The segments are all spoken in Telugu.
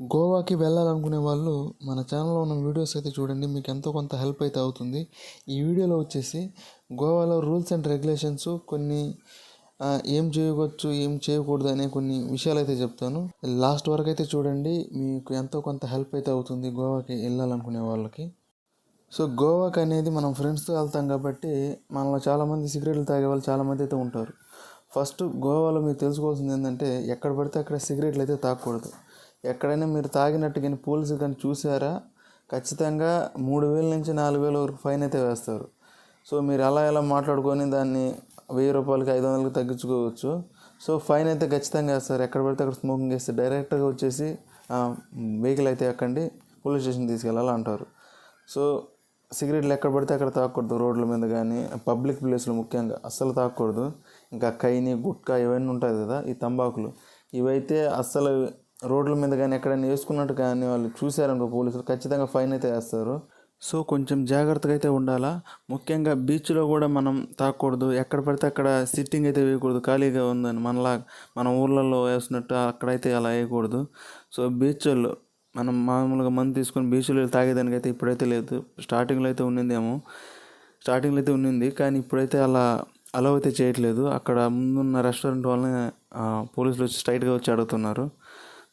గోవాకి వెళ్ళాలనుకునే వాళ్ళు మన ఛానల్లో ఉన్న వీడియోస్ అయితే చూడండి మీకు ఎంతో కొంత హెల్ప్ అయితే అవుతుంది. ఈ వీడియోలో వచ్చేసి గోవాలో రూల్స్ అండ్ రెగ్యులేషన్స్ కొన్ని ఏం చేయవచ్చు ఏం చేయకూడదు అనే కొన్ని విషయాలు అయితే చెప్తాను. లాస్ట్ వరకు అయితే చూడండి మీకు ఎంతో కొంత హెల్ప్ అయితే అవుతుంది గోవాకి వెళ్ళాలనుకునే వాళ్ళకి. సో గోవాకి అనేది మనం ఫ్రెండ్స్తో వెళ్తాం కాబట్టి మనలో చాలామంది సిగరెట్లు తాగే వాళ్ళు చాలామంది అయితే ఉంటారు. ఫస్ట్ గోవాలో మీరు తెలుసుకోవాల్సింది ఏంటంటే ఎక్కడ పడితే అక్కడ సిగరెట్లు అయితే తాగకూడదు. ఎక్కడైనా మీరు తాగినట్టు కానీ పోలీసు కానీ చూసారా? ఖచ్చితంగా మూడు వేల నుంచి నాలుగు వేల వరకు ఫైన్ అయితే వేస్తారు. సో మీరు అలా ఎలా మాట్లాడుకొని దాన్ని వెయ్యి రూపాయలకి ఐదు వందలకి తగ్గించుకోవచ్చు. సో ఫైన్ అయితే ఖచ్చితంగా వేస్తారు. ఎక్కడ పడితే అక్కడ స్మోకింగ్ చేస్తే డైరెక్ట్గా వచ్చేసి వెహికల్ అయితే ఎక్కండి పోలీస్ స్టేషన్ తీసుకెళ్ళాలి అంటారు. సో సిగరెట్లు ఎక్కడ పడితే అక్కడ తాగకూడదు రోడ్ల మీద కానీ పబ్లిక్ ప్లేస్లో ముఖ్యంగా అస్సలు తాగకూడదు ఇంకా కైని గుట్కా ఇవన్నీ ఉంటాయి కదా ఈ తంబాకులు. ఇవైతే అస్సలు రోడ్ల మీద కానీ ఎక్కడైనా వేసుకున్నట్టు కానీ వాళ్ళు చూశారనుకో పోలీసులు ఖచ్చితంగా ఫైన్ అయితే వేస్తారు. సో కొంచెం జాగ్రత్తగా అయితే ఉండాలా? ముఖ్యంగా బీచ్లో కూడా మనం తాకూడదు. ఎక్కడ పడితే అక్కడ సిట్టింగ్ అయితే వేయకూడదు. ఖాళీగా ఉందని మనలా మన ఊర్లలో వేసినట్టు అక్కడైతే అలా వేయకూడదు. సో బీచ్ల్లో మనం మామూలుగా మందు తీసుకొని బీచ్లో తాగేదానికి అయితే ఇప్పుడైతే లేదు. స్టార్టింగ్లో అయితే ఉన్నిందేమో. స్టార్టింగ్లో అయితే ఉన్నింది. కానీ ఇప్పుడైతే అలా అలవ్ అయితే చేయట్లేదు. అక్కడ ముందున్న రెస్టారెంట్ వాళ్ళని పోలీసులు వచ్చి స్ట్రైట్గా వచ్చి అడుగుతున్నారు.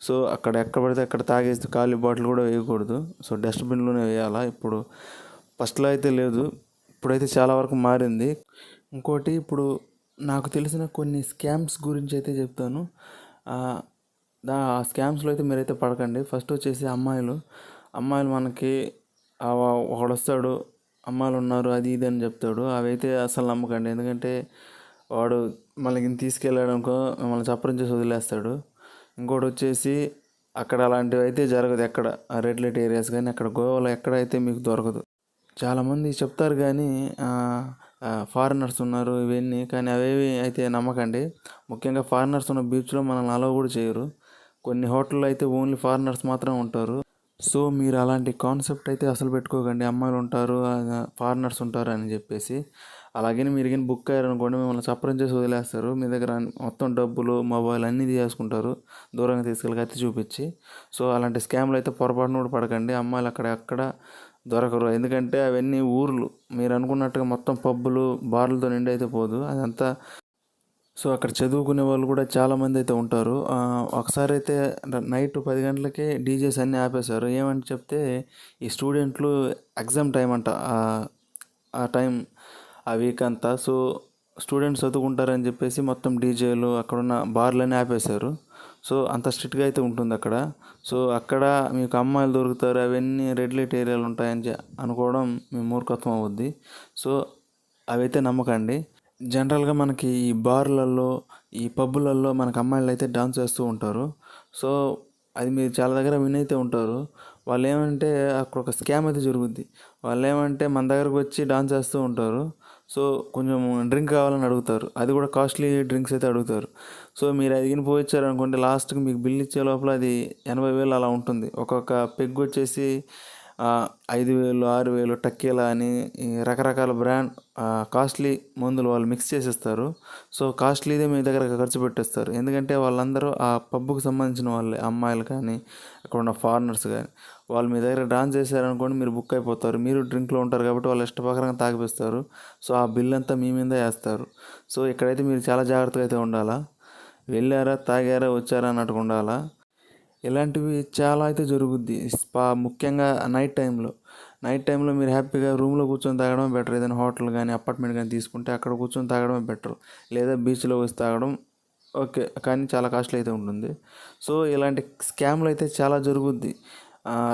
సో అక్కడ ఎక్కడ పడితే అక్కడ తాగేసి ఖాళీ బాటిల్ కూడా వేయకూడదు. సో డస్ట్బిన్లోనే వేయాలా? ఇప్పుడు ఫస్ట్లో అయితే లేదు. ఇప్పుడైతే చాలా వరకు మారింది. ఇంకోటి ఇప్పుడు నాకు తెలిసిన కొన్ని స్కామ్స్ గురించి అయితే చెప్తాను. ఆ, స్కామ్స్లో అయితే మీరైతే పడకండి. ఫస్ట్ వచ్చేసి అమ్మాయిలు. అమ్మాయిలు మనకి ఒకడు వస్తాడు అమ్మాయిలు ఉన్నారు అది ఇది అని చెప్తాడు. అవైతే అసలు నమ్మకండి. ఎందుకంటే వాడు మనకి తీసుకెళ్ళాడు అనుకో మిమ్మల్ని చప్పరించేసి వదిలేస్తాడు. ఇంకోటి వచ్చేసి అక్కడ అలాంటివి అయితే జరగదు ఎక్కడ. రెడ్ లైట్ ఏరియాస్ కానీ అక్కడ గోవాలో ఎక్కడైతే మీకు దొరకదు. చాలామంది చెప్తారు కానీ ఫారినర్స్ ఉన్నారు ఇవన్నీ కానీ అవేవి అయితే నమ్మకండి. ముఖ్యంగా ఫారినర్స్ ఉన్న బీచ్లో మనల్ని అలవ్ కూడా చేయరు. కొన్ని హోటల్లో అయితే ఓన్లీ ఫారినర్స్ మాత్రమే ఉంటారు. సో మీరు అలాంటి కాన్సెప్ట్ అయితే అసలు పెట్టుకోకండి. అమ్మాయిలు ఉంటారు ఫారినర్స్ ఉంటారు అని చెప్పేసి. అలాగే మీరు కానీ బుక్ అయ్యారనుకోండి మిమ్మల్ని చప్పరం చేసి వదిలేస్తారు. మీ దగ్గర మొత్తం డబ్బులు మొబైల్ అన్నీ తీసుకుంటారు. దూరంగా తీసుకెళ్ళి కత్తి చూపించి. సో అలాంటి స్కామ్లు అయితే పొరపాటున కూడా పడకండి. అమ్మాయిలు అక్కడ అక్కడ దొరకరు. ఎందుకంటే అవన్నీ ఊర్లు. మీరు అనుకున్నట్టుగా మొత్తం పబ్బులు బార్లతో నిండి అయితే పోదు. అదంతా సో అక్కడ చదువుకునే వాళ్ళు కూడా చాలామంది అయితే ఉంటారు. ఒకసారి అయితే నైట్ పది గంటలకే డీజేస్ అన్నీ ఆపేశారు. ఏమని చెప్తే ఈ స్టూడెంట్లు ఎగ్జామ్ టైం అంట. ఆ టైం ఆ వీక్ అంతా. సో స్టూడెంట్స్ చదువుకుంటారని చెప్పేసి మొత్తం డీజేలు అక్కడున్న బార్లని ఆపేశారు. సో అంత స్ట్రిక్ట్గా అయితే ఉంటుంది అక్కడ. సో అక్కడ మీకు అమ్మాయిలు దొరుకుతారు అవన్నీ రెడ్ లైట్ ఏరియాలు ఉంటాయని అనుకోవడం మీ మూర్ఖత్వం అవుద్ది. సో అవైతే నమ్మకండి. జనరల్గా మనకి ఈ బార్లలో ఈ పబ్బులలో మనకు అమ్మాయిలు అయితే డాన్స్ చేస్తూ ఉంటారు. సో అది మీరు చాలా దగ్గర విన్ అయితే ఉంటారు. వాళ్ళు ఏమంటే అక్కడ ఒక స్కామ్ అయితే జరుగుద్ది. వాళ్ళు ఏమంటే మన దగ్గరకు వచ్చి డాన్స్ చేస్తూ ఉంటారు. సో కొంచెం డ్రింక్ కావాలని అడుగుతారు. అది కూడా కాస్ట్లీ డ్రింక్స్ అయితే అడుగుతారు. సో మీరు అది పోయిచ్చారు అనుకుంటే లాస్ట్కి మీకు బిల్ ఇచ్చే లోపల అది ఎనభై వేలు అలా ఉంటుంది. ఒక్కొక్క పెగ్ వచ్చేసి ఐదు వేలు ఆరు వేలు టక్కేలా అని రకరకాల బ్రాండ్ కాస్ట్లీ మందులు వాళ్ళు మిక్స్ చేసేస్తారు. సో కాస్ట్లీదే మీ దగ్గర ఖర్చు పెట్టేస్తారు. ఎందుకంటే వాళ్ళందరూ ఆ పబ్బుకు సంబంధించిన వాళ్ళే. అమ్మాయిలు కానీ అక్కడ ఉన్న ఫారినర్స్ కానీ. వాళ్ళు మీ దగ్గర డాన్స్ చేశారనుకోండి మీరు బుక్ అయిపోతారు. మీరు డ్రింక్లో ఉంటారు కాబట్టి వాళ్ళు ఇష్టప్రకారంగా తాగిపిస్తారు. సో ఆ బిల్ అంతా మీ మీద వేస్తారు. సో ఇక్కడైతే మీరు చాలా జాగ్రత్తగా అయితే ఉండాలా? వెళ్ళారా తాగారా వచ్చారా అన్నట్టుగా ఉండాలా? ఇలాంటివి చాలా అయితే జరుగుద్ది. స్పా ముఖ్యంగా నైట్ టైంలో నైట్ టైంలో మీరు హ్యాపీగా రూమ్లో కూర్చొని తాగడం బెటర్ ఏదైనా హోటల్ కానీ అపార్ట్మెంట్ కానీ తీసుకుంటే అక్కడ కూర్చొని తాగడమే బెటర్ లేదా బీచ్లో వచ్చి తాగడం ఓకే. కానీ చాలా కాస్ట్లీ అయితే ఉంటుంది. సో ఇలాంటి స్కామ్లు అయితే చాలా జరుగుద్ది.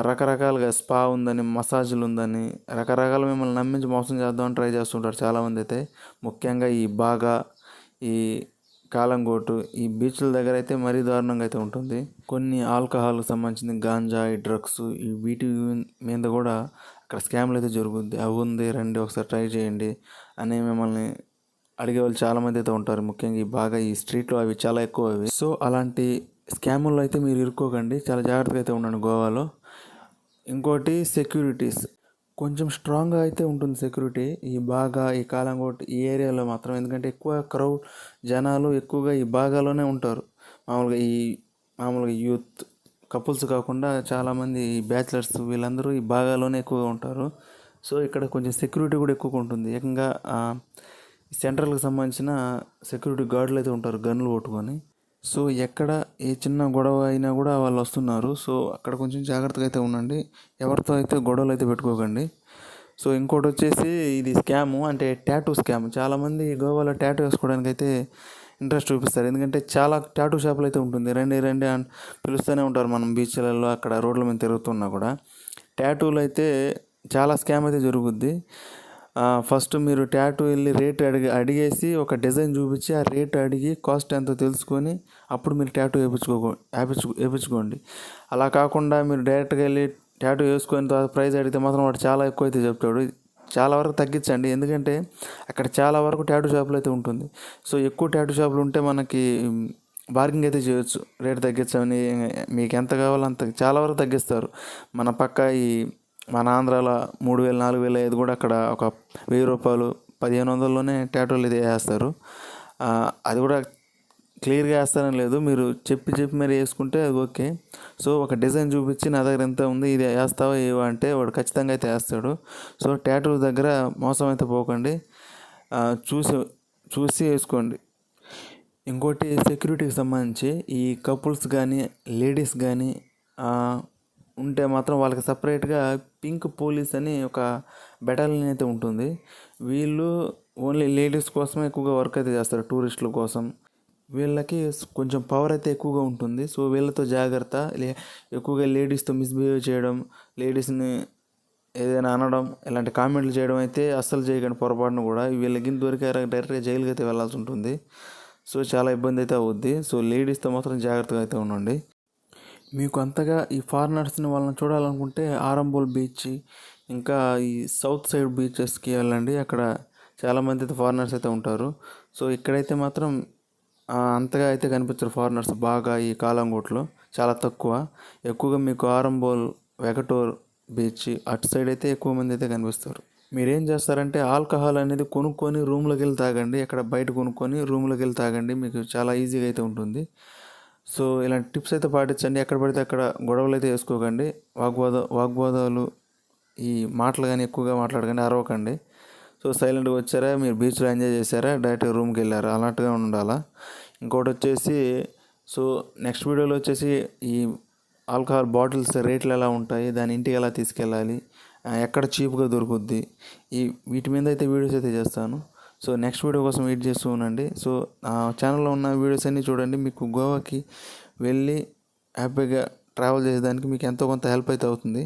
రకరకాలుగా స్పా ఉందని మసాజ్లు ఉందని రకరకాల మిమ్మల్ని నమ్మించి మోసం చేద్దామని ట్రై చేస్తుంటారు చాలామంది అయితే ముఖ్యంగా ఈ బాగా ఈ కాలంగోటు ఈ బీచ్ల దగ్గర అయితే మరీ దారుణంగా అయితే ఉంటుంది. కొన్ని ఆల్కహాల్కి సంబంధించిన గాంజా ఈ డ్రగ్స్ ఈ వీటి మీద కూడా అక్కడ స్కామ్లు అయితే జరుగుద్ది. అవి ఉంది రండి ఒకసారి ట్రై చేయండి అని మిమ్మల్ని అడిగే వాళ్ళు చాలామంది అయితే ఉంటారు. ముఖ్యంగా ఈ బాగా ఈ స్ట్రీట్లో అవి చాలా ఎక్కువ అవి. సో అలాంటి స్కాముల్లో అయితే మీరు ఇరుక్కోకండి. చాలా జాగ్రత్తగా అయితే ఉండండి గోవాలో. ఇంకోటి సెక్యూరిటీస్. కొంచెం స్ట్రాంగ్గా అయితే ఉంటుంది సెక్యూరిటీ. ఈ బాగా ఈ కాలంకోట్ ఈ ఏరియాలో మాత్రం. ఎందుకంటే ఎక్కువ క్రౌడ్ జనాలు ఎక్కువగా ఈ బాగాలోనే ఉంటారు. మామూలుగా ఈ మామూలుగా యూత్ కపుల్స్ కాకుండా చాలామంది బ్యాచిలర్స్ వీళ్ళందరూ ఈ భాగాలోనే ఎక్కువగా ఉంటారు. సో ఇక్కడ కొంచెం సెక్యూరిటీ కూడా ఎక్కువగా ఉంటుంది. ఏకంగా సెంట్రల్కి సంబంధించిన సెక్యూరిటీ గార్డులు అయితే ఉంటారు గన్లు పట్టుకొని. సో ఎక్కడ ఏ చిన్న గొడవ అయినా కూడా వాళ్ళు వస్తున్నారు. సో అక్కడ కొంచెం జాగ్రత్తగా అయితే ఉండండి. ఎవరితో అయితే గొడవలు అయితే పెట్టుకోకండి. సో ఇంకోటి వచ్చేసి ఇది స్కాము అంటే ట్యాటూ స్కామ్. చాలామంది గోవాలో ట్యాటూ వేసుకోవడానికి అయితే ఇంట్రెస్ట్ చూపిస్తారు. ఎందుకంటే చాలా ట్యాటూ షాపులు అయితే ఉంటుంది. రండి రండి అని పిలుస్తూనే ఉంటారు మనం బీచ్లలో అక్కడ రోడ్ల మీద తిరుగుతున్నా కూడా. ట్యాటూలు అయితే చాలా స్కామ్ అయితే జరుగుద్ది. ఫస్ట్ మీరు ట్యాటూ వెళ్ళి రేట్ అడిగి అడిగేసి ఒక డిజైన్ చూపించి ఆ రేట్ అడిగి కాస్ట్ ఎంతో తెలుసుకొని అప్పుడు మీరు ట్యాటూ వేయించుకో వేయించు వేయించుకోండి అలా కాకుండా మీరు డైరెక్ట్గా వెళ్ళి ట్యాటూ వేసుకొని తర్వాత ప్రైస్ అడిగితే మాత్రం వాడు చాలా ఎక్కువ అయితే చెప్తాడు. చాలా వరకు తగ్గించండి. ఎందుకంటే అక్కడ చాలా వరకు ట్యాటూ షాపులు అయితే ఉంటుంది. సో ఎక్కువ ట్యాటూ షాపులు ఉంటే మనకి బార్గింగ్ అయితే చేయొచ్చు. రేట్ తగ్గించమని మీకు ఎంత కావాలో అంత చాలా వరకు తగ్గిస్తారు. మన పక్క ఈ మన ఆంధ్రాలో మూడు వేలు నాలుగు వేలు ఐదు కూడా అక్కడ ఒక వెయ్యి రూపాయలు పదిహేను వందల్లోనే ట్యాటూలు ఇది వేస్తారు. అది కూడా క్లియర్గా వేస్తారని లేదు. మీరు చెప్పి చెప్పి మరి వేసుకుంటే అది ఓకే. సో ఒక డిజైన్ చూపించి నా దగ్గర ఎంత ఉంది ఇది వేస్తావా ఏవో అంటే వాడు ఖచ్చితంగా అయితే వేస్తాడు. సో ట్యాటూ దగ్గర మోసం అయితే పోకండి. చూసి చూసి వేసుకోండి. ఇంకోటి సెక్యూరిటీకి సంబంధించి ఈ కపుల్స్ కానీ లేడీస్ కానీ ఉంటే మాత్రం వాళ్ళకి సపరేట్గా పింక్ పోలీస్ అని ఒక బెటాలియన్ అయితే ఉంటుంది. వీళ్ళు ఓన్లీ లేడీస్ కోసమే ఎక్కువగా వర్క్ అయితే చేస్తారు టూరిస్టుల కోసం. వీళ్ళకి కొంచెం పవర్ అయితే ఎక్కువగా ఉంటుంది. సో వీళ్ళతో జాగ్రత్త లే ఎక్కువగా లేడీస్తో మిస్బిహేవ్ చేయడం లేడీస్ని ఏదైనా అనడం ఇలాంటి కామెంట్లు చేయడం అయితే అస్సలు చేయకండి పొరపాటును కూడా వీళ్ళకి దొరికారు డైరెక్ట్గా జైలుకి అయితే వెళ్ళాల్సి ఉంటుంది. సో చాలా ఇబ్బంది అయితే అవుద్ది. సో లేడీస్తో మాత్రం జాగ్రత్తగా అయితే ఉండండి. మీకు అంతగా ఈ ఫారినర్స్ని వాళ్ళని చూడాలనుకుంటే ఆరంబోల్ బీచ్ ఇంకా ఈ సౌత్ సైడ్ బీచెస్కి వెళ్ళండి. అక్కడ చాలామంది అయితే ఫారినర్స్ అయితే ఉంటారు. సో ఇక్కడైతే మాత్రం అంతగా అయితే కనిపించరు ఫారినర్స్ బాగా ఈ కాలంగూట్లో చాలా తక్కువ. ఎక్కువగా మీకు ఆరంబోల్ వెగటోర్ బీచ్ అటు సైడ్ అయితే ఎక్కువ మంది అయితే కనిపిస్తారు. మీరేం చేస్తారంటే ఆల్కహాల్ అనేది కొనుక్కొని రూమ్లోకి వెళ్ళి తాగండి. అక్కడ బయట కొనుక్కొని రూమ్లోకి వెళ్ళి తాగండి. మీకు చాలా ఈజీగా అయితే ఉంటుంది. సో ఇలాంటి టిప్స్ అయితే పాటించండి. ఎక్కడ పడితే అక్కడ గొడవలు అయితే వేసుకోకండి. వాగ్వాద వాగ్వాదాలు ఈ మాటలు కానీ ఎక్కువగా మాట్లాడకండి అరవకండి. సో సైలెంట్గా వచ్చారా? మీరు బీచ్లో ఎంజాయ్ చేశారా? డైరెక్ట్గా రూమ్కి వెళ్ళారా అలాంటిగా ఉండాలా? ఇంకోటి వచ్చేసి సో నెక్స్ట్ వీడియోలో వచ్చేసి ఈ ఆల్కహాల్ బాటిల్స్ రేట్లు ఎలా ఉంటాయి? దాని ఇంటికి ఎలా తీసుకెళ్ళాలి? ఎక్కడ చీప్గా దొరుకుద్ది? ఈ వీటి మీద అయితే వీడియోస్ అయితే చేస్తాను. సో నెక్స్ట్ వీడియో కోసం వెయిట్ చేస్తూ ఉండండి. సో ఆ ఛానల్లో ఉన్న వీడియోస్ అన్నీ చూడండి. మీకు గోవాకి వెళ్ళి హ్యాపీగా ట్రావెల్ చేసేదానికి మీకు ఎంతో కొంత హెల్ప్ అయితే అవుతుంది.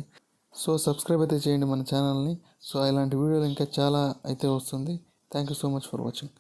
సో సబ్స్క్రైబ్ అయితే చేయండి మన ఛానల్ని. సో ఇలాంటి వీడియోలు ఇంకా చాలా అయితే వస్తుంది. Thank you so much for watching.